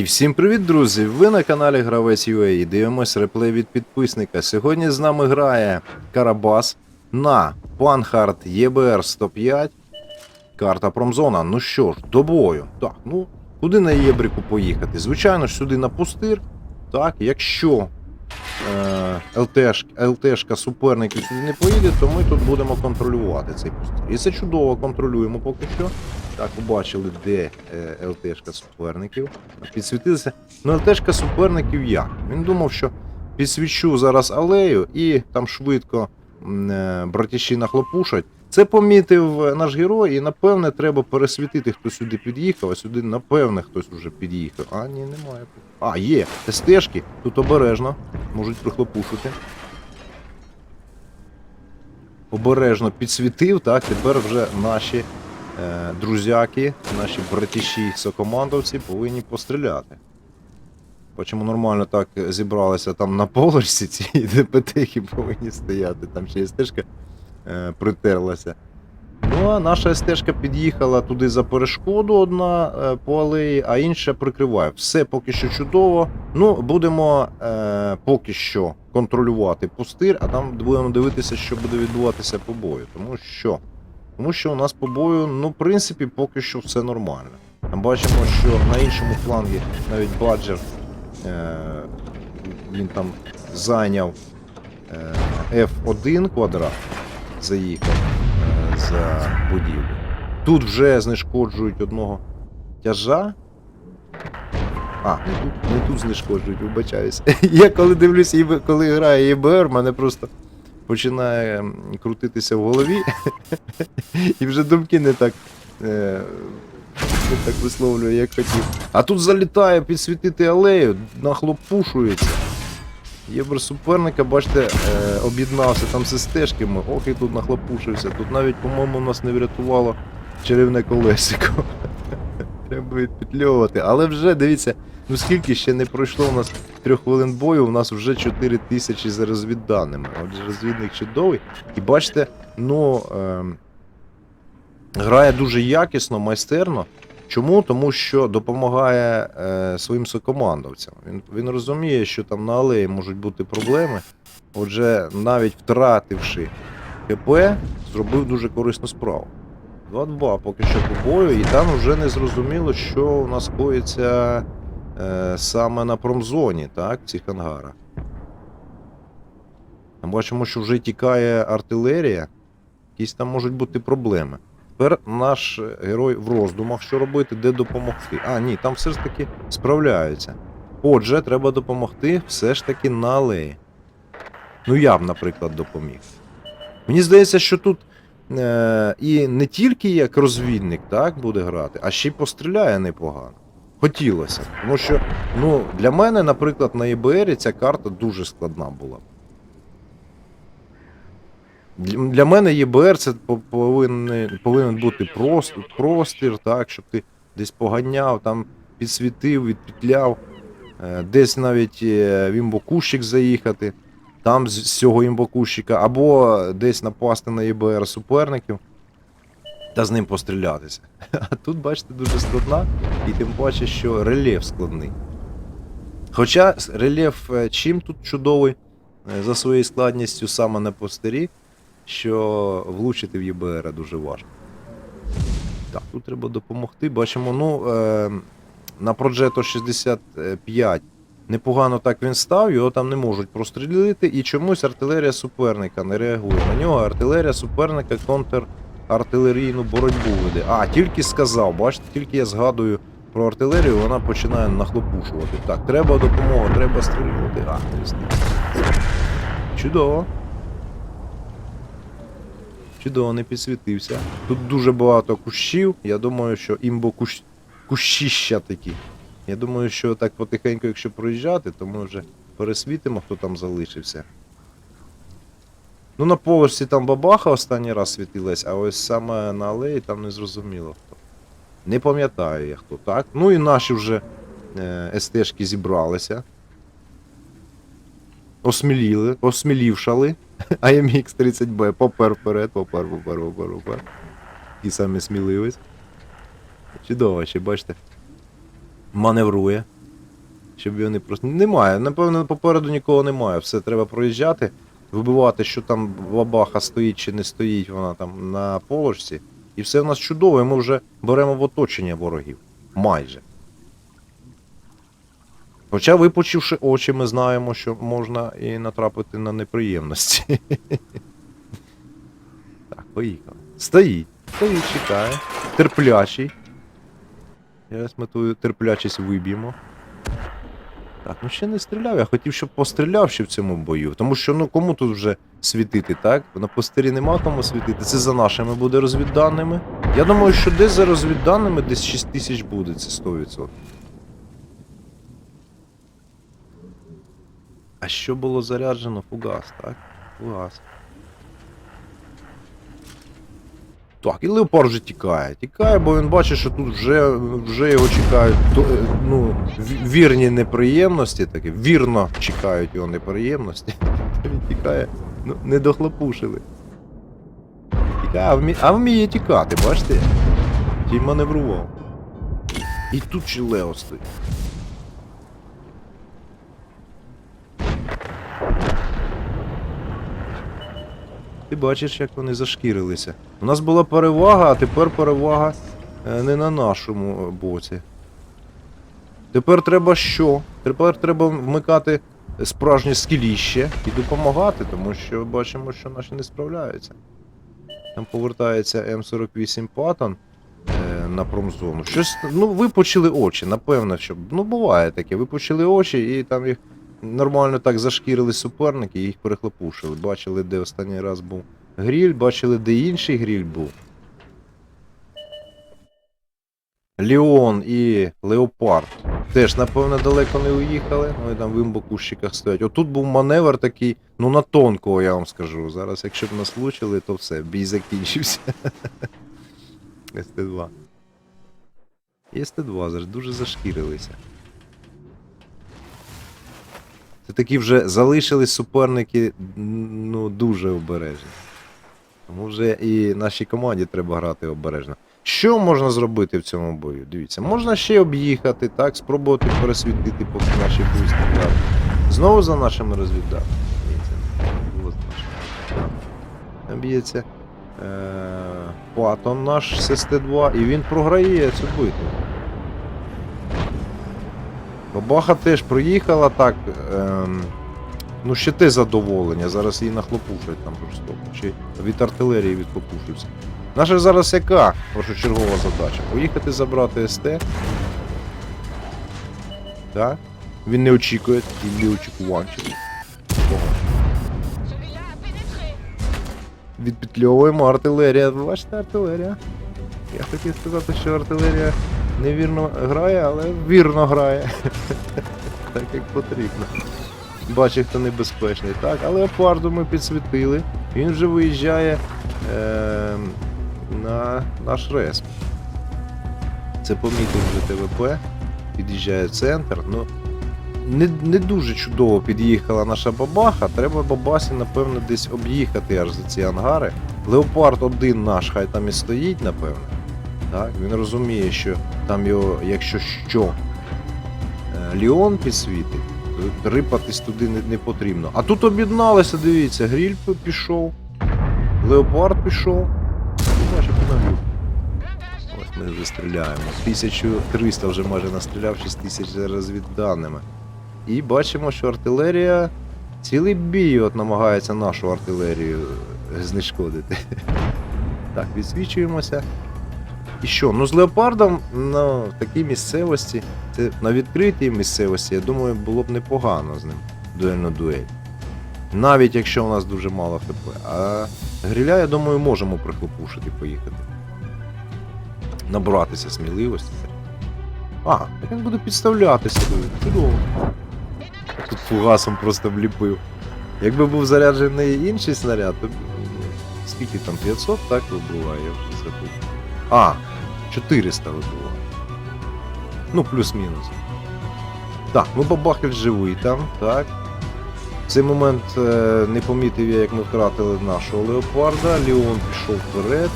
І всім привіт, друзі! Ви на каналі Гравець UA і дивимось реплей від підписника. Сьогодні з нами грає Карабас на Панхард ЄБР 105. Карта Промзона. Ну що ж, до бою. Так, ну куди на Єбрику поїхати? Звичайно ж, сюди на пустир. Так, якщо е, ЛТш, ЛТшка суперників сюди не поїде, то ми тут будемо контролювати цей пустир. І це чудово контролюємо поки що. Так, побачили, де е, ЛТшка суперників. Підсвітилися. Ну, ЛТшка суперників як? Він думав, що підсвічу зараз алею і там швидко е, братіші нахлопушать. Це помітив е, наш герой, і напевне треба пересвітити, хто сюди під'їхав, а сюди, напевне, хтось уже під'їхав. А, ні, немає. А, є. СТшки. Тут обережно. Можуть прихлопушити. Обережно підсвітив, так, тепер вже наші е, друзяки, наші братіші сокомандовці повинні постріляти. Бачимо, нормально так зібралися там на поверсі, ці ДПТхи повинні стояти, там ще є стежка е, притерлася. Ну, а наша стежка під'їхала туди за перешкоду одна е, по алеї, а інша прикриває. Все поки що чудово. Ну, будемо е, поки що контролювати пустир, а там будемо дивитися, що буде відбуватися по бою. Тому що, тому що у нас по бою, ну, в принципі, поки що все нормально. Там бачимо, що на іншому флангі навіть Баджер е, він там зайняв е, F1 квадрат, заїхав е, за будівлю. Тут вже знешкоджують одного тяжа. А, не тут, не тут знешкоджують, вибачаюся. Я коли дивлюсь, коли грає ЄБР, мене просто починає крутитися в голові. І вже думки не так. Е, не так висловлюю, як хотів. А тут залітає підсвітити алею, нахлопушується. Єбер суперника, бачите, е, об'єднався там зі стежками, ох і тут нахлопушився. Тут навіть, по-моєму, нас не врятувало чарівне колесико. Треба відпетльовувати. Але вже дивіться, ну скільки ще не пройшло у нас трьох хвилин бою, у нас вже 4 тисячі за розвідданими. Отже, розвідник чудовий. І бачите, ну. Е, грає дуже якісно, майстерно. Чому? Тому що допомагає е, своїм сокомандовцям. Він, він розуміє, що там на алеї можуть бути проблеми. Отже, навіть втративши ХП, зробив дуже корисну справу. 2-2 поки що по бою, і там вже не зрозуміло, що у нас коїться е, саме на промзоні, так, цих ангарах. Ми бачимо, що вже тікає артилерія, якісь там можуть бути проблеми. Тепер наш герой в роздумах, що робити, де допомогти. А, ні, там все ж таки справляються. Отже, треба допомогти все ж таки на алеї. Ну, я б, наприклад, допоміг. Мені здається, що тут е, і не тільки як розвідник так, буде грати, а ще й постріляє непогано. Хотілося. Тому що, ну, для мене, наприклад, на ЄБРі ця карта дуже складна була. Для мене ЄБР це повинен, повинен бути простір, простір, так, щоб ти десь поганяв, там підсвітив, відпетляв, е, десь навіть е, в імбокущик заїхати, там з цього імбокущика, або десь напасти на ЄБР суперників та з ним пострілятися. А тут, бачите, дуже складна, і тим паче, що рельєф складний. Хоча рельєф е, чим тут чудовий за своєю складністю саме на постері, що влучити в ЄБР дуже важко. Так, тут треба допомогти. Бачимо, ну, е, на Progetto 65 непогано так він став, його там не можуть прострілити, і чомусь артилерія суперника не реагує. На нього артилерія суперника контрартилерійну боротьбу веде. А, тільки сказав, бачите, тільки я згадую про артилерію, вона починає нахлопушувати. Так, треба допомога, треба стрілювати. А, не. Чудово. Чудово, не підсвітився. Тут дуже багато кущів. Я думаю, що імбо кущ... кущища такі. Я думаю, що так потихеньку, якщо проїжджати, то ми вже пересвітимо, хто там залишився. Ну, на поверсі там бабаха останній раз світилась, а ось саме на алеї там не зрозуміло хто. Не пам'ятаю я хто, так? Ну і наші вже е, СТшки зібралися. Осміліли, осмілівшали. AMX 30B, попер вперед, попер, попер, попер, попер. І самі сміливець. Чудово, ще бачите. Маневрує. Щоб вони просто. Немає. Напевно, попереду нікого немає. Все треба проїжджати, вибивати, що там бабаха стоїть чи не стоїть вона там на полочці. І все в нас чудово, і ми вже беремо в оточення ворогів. Майже. Хоча, випучивши очі, ми знаємо, що можна і натрапити на неприємності. Так, поїхали. Стоїть. Стоїть, чекає. Терплячий. Зараз ми ту терплячість виб'ємо. Так, ну ще не стріляв. Я хотів, щоб постріляв ще в цьому бою. Тому що ну кому тут вже світити, так? На постері нема кому світити. Це за нашими буде розвідданими. Я думаю, що десь за розвідданими десь 6 тисяч буде, це 100%. А що було заряджено? Фугас, так? Фугас. Так, і Леопард вже тікає. Тікає, бо він бачить, що тут вже, вже його чекають е, ну, вірні неприємності, такі, вірно чекають його неприємності. Він тікає, ну, не дохлопушили. Тікає, а вміє, а вміє тікати, бачите? Ті маневрував. І тут ще Лео стоїть. Ти бачиш, як вони зашкірилися. У нас була перевага, а тепер перевага е, не на нашому е, боці. Тепер треба що? Тепер треба вмикати справжнє скіліще і допомагати, тому що бачимо, що наші не справляються. Там повертається М48 Паттон е, на промзону. Щось, ну, випучили очі, напевно, що. Ну, буває таке. Випучили очі і там їх нормально так зашкірили суперники і їх перехлопушили. Бачили, де останній раз був гріль, бачили, де інший гріль був. Леон і Леопард теж, напевно, далеко не уїхали. Вони там в імбокущиках стоять. Отут був маневр такий, ну на тонкого, я вам скажу. Зараз, якщо б нас влучили, то все, бій закінчився. СТ2. І СТ2 дуже зашкірилися. Це такі вже залишились суперники ну, дуже обережні. Тому вже і нашій команді треба грати обережно. Що можна зробити в цьому бою? Дивіться, можна ще об'їхати, так, спробувати пересвітити поки наші бусти. Так. Знову за нашими розвідданими. Там б'ється е- Патон наш ССТ-2, і він програє цю битву. Бабаха теж проїхала так. Ем, ну, ще те задоволення. Зараз її нахлопушать там жорстоко. Чи від артилерії відхлопушуються. Наша зараз яка першочергова задача? Поїхати забрати СТ. Так? Він не очікує, і не очікуванчик. Відпетльовуємо артилерія. Бачите артилерія? Я хотів сказати, що артилерія невірно грає, але вірно грає. так як потрібно. Бачить, хто небезпечний. Так, але Леопарду ми підсвітили. Він вже виїжджає е, на наш респ. Це помітив вже ТВП. Під'їжджає центр. Ну, не, не дуже чудово під'їхала наша бабаха. Треба бабасі, напевно, десь об'їхати аж за ці ангари. Леопард один наш, хай там і стоїть, напевно. Так, він розуміє, що там його, якщо що, е, Ліон підсвітить, то рипатись туди не, не потрібно. А тут об'єдналися, дивіться, Гріль пішов, Леопард пішов. І понагрів. Ось ми вже стріляємо. 1300 вже майже настріляв, 6000 зараз від даними. І бачимо, що артилерія цілий бій от намагається нашу артилерію знешкодити. Так, відсвічуємося. І що? Ну з леопардом на такій місцевості, це на відкритій місцевості, я думаю, було б непогано з ним дуельну дуель. Навіть якщо у нас дуже мало ХП. А гриля, я думаю, можемо прихлопушити, поїхати. Набратися сміливості. А, він буде підставлятися. Чудово. Тут фугасом просто вліпив. Якби був заряджений інший снаряд, то скільки там 500, так вибиває, я вже забув. А, 400 вибиває. Ну, плюс-мінус. Так, ми бабахель живий там, так. В цей момент е, не помітив я, як ми втратили нашого леопарда. Леон пішов вперед.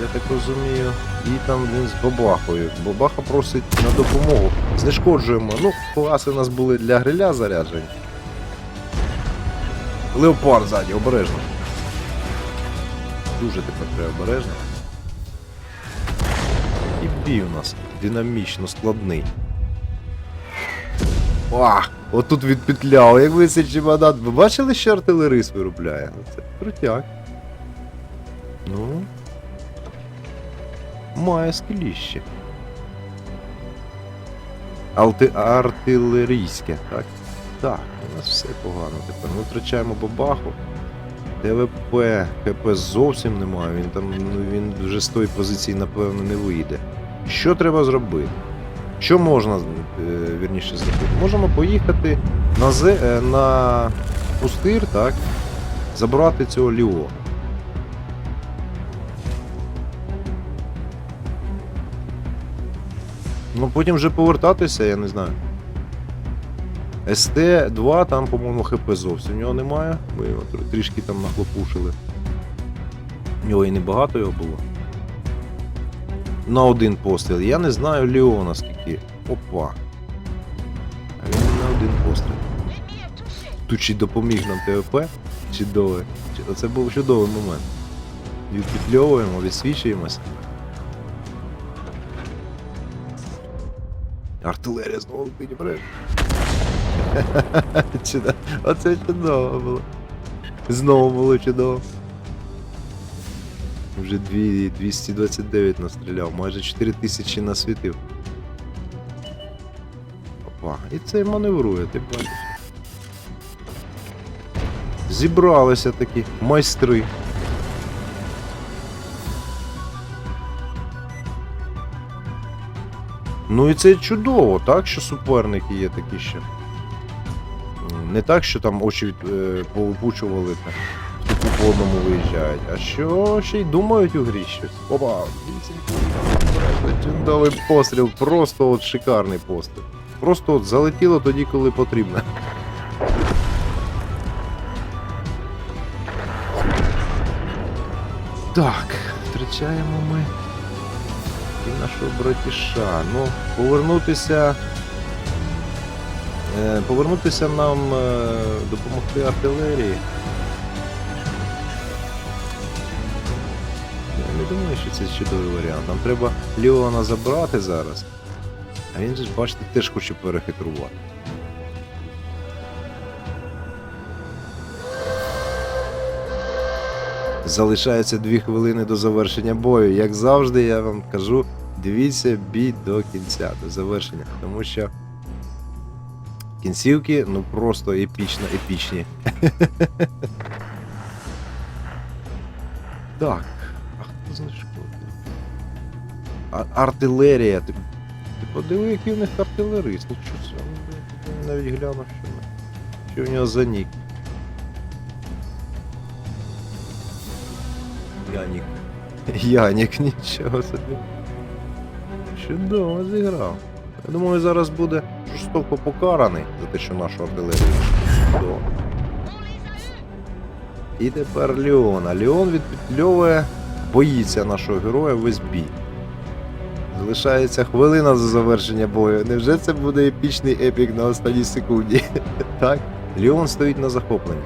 я так розумію. І там він з Бабахою. Бабаха просить на допомогу. Знешкоджуємо. Ну, класи у нас були для гриля заряджені. Леопард ззаді, обережно. Дуже тепер треба обережно. Бій у нас динамічно складний. А, отут відпетляв. Якби цей чемодан. Ви бачили, що артилерист виробляє? Це крутяк. Ну. Має скеліще. Алти... Артилерійське, так? Так, у нас все погано тепер. Ми втрачаємо бабаху. ТВП, ХП зовсім немає, він там ну, він вже з тої позиції, напевно, не вийде. Що треба зробити? Що можна е, вірніше зробити? Можемо поїхати на, зе, е, на пустир, так? Забрати цього Ліо. Ну потім вже повертатися, я не знаю. СТ-2, там, по-моєму, ХП зовсім в нього немає. Ми його трішки там нахлопушили. В нього і небагато його було. На один постріл. Я не знаю Леона скільки. Опа. А він на один постріл. Тут чи допоміг нам ТВП. Чудовий. Це був чудовий момент. Відпітльовуємо, відсвічуємося. Артилерія знову. Чудово. Оце чудово було. Знову було чудово. Вже дві- 229 настріляв, майже 4000 насвітив. Опа, і цей маневрує, ти бачиш. Зібралися такі майстри. Ну і це чудово, так, що суперники є такі ще. Не так, що там очі е, повипучували та типу по виїжджають, а що ще й думають у грі щось. Опа, чудовий постріл, просто от шикарний постріл. Просто от залетіло тоді, коли потрібно. Так, втрачаємо ми і нашого братіша. Ну, повернутися. Е, повернутися нам е, допомогти артилерії. Не думаю, що це чудовий варіант. Нам треба Леона забрати зараз. А він же бачите, теж хоче перехитрувати. Залишається дві хвилини до завершення бою. Як завжди, я вам кажу, дивіться бій до кінця, до завершення. Тому що кінцівки ну просто епічно епічні. Так. Знайшов? Артилерія. Ти, ти подиви, який в них артилерист. Ну що це? Я навіть глянув, що, що в нього за нік. Янік. Янік, нічого собі. Чудово зіграв. Я думаю, зараз буде жорстоко покараний за те, що нашу артилерію. Чудово. І тепер Леон. А Леон відпетльовує, боїться нашого героя весь бій. Залишається хвилина до завершення бою. Невже це буде епічний епік на останній секунді? так? Леон стоїть на захопленні.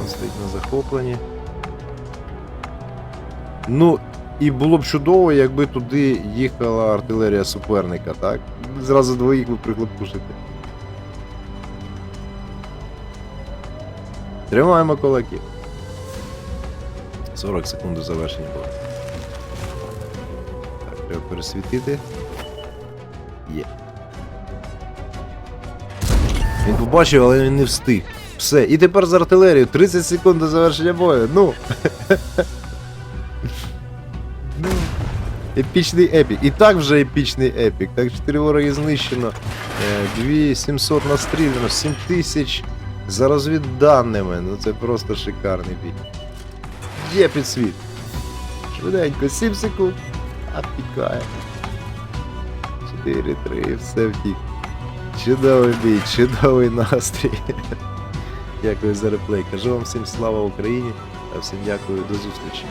Він стоїть на захопленні. Ну, і було б чудово, якби туди їхала артилерія суперника, так? Зразу двоїх ви прихлопушите. Тримаємо кулаки. 40 секунд до завершення було. Так, треба пересвітити. Є. Він побачив, але він не встиг. Все. І тепер з артилерією 30 секунд до завершення бою. Ну. ну. Епічний епік. І так вже епічний епік. Так, 4 вороги знищено. Е, 2700 настріляно, 7000 за розвідданими. Ну це просто шикарний бій. Є підсвіт. Швиденько, 7 секунд. А пікає. 4-3, все втік. Чудовий бій, чудовий настрій. Дякую за реплей. Кажу вам всім слава Україні та всім дякую до зустрічі.